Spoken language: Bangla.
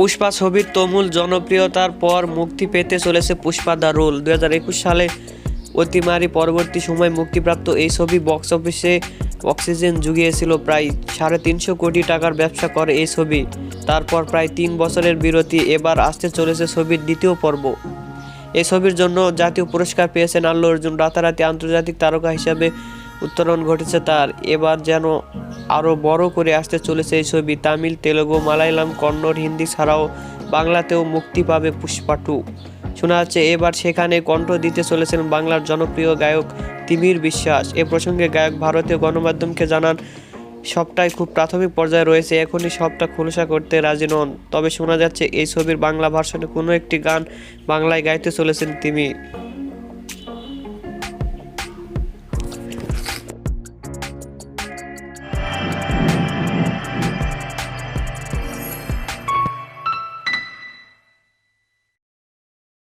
পুষ্পা ছবির তুমুল জনপ্রিয়তার পর মুক্তি পেতে চলেছে পুষ্পা দ্য রোল। দু হাজার একুশ সালে অতিমারি পরবর্তী সময় মুক্তিপ্রাপ্ত এই ছবি বক্স অফিসে অক্সিজেন জুগিয়েছিল। প্রায় সাড়ে তিনশো কোটি টাকার ব্যবসা করে এই ছবি। তারপর প্রায় তিন বছরের বিরতি এবার আসতে চলেছে ছবির দ্বিতীয় পর্ব। এই ছবির জন্য জাতীয় পুরস্কার পেয়েছেন আল্লু অর্জুন। রাতারাতি আন্তর্জাতিক তারকা হিসাবে উত্তরণ ঘটেছে তার। এবার যেন আরও বড় করে আসতে চলেছে এই ছবি। তামিল, তেলেগু, মালায়ালাম, কন্নড়, হিন্দি ছাড়াও বাংলাতেও মুক্তি পাবে পুষ্পা টু। শোনা যাচ্ছে, এবার সেখানে কণ্ঠ দিতে চলেছেন বাংলার জনপ্রিয় গায়ক তিমির বিশ্বাস। এ প্রসঙ্গে গায়ক ভারতীয় গণমাধ্যমকে জানান, সবটাই খুব প্রাথমিক পর্যায়ে রয়েছে, এখনই সবটা খোলসা করতে রাজি নন। তবে শোনা যাচ্ছে, এই ছবির বাংলা ভার্সনে কোনো একটি গান বাংলায় গাইতে চলেছেন তিমি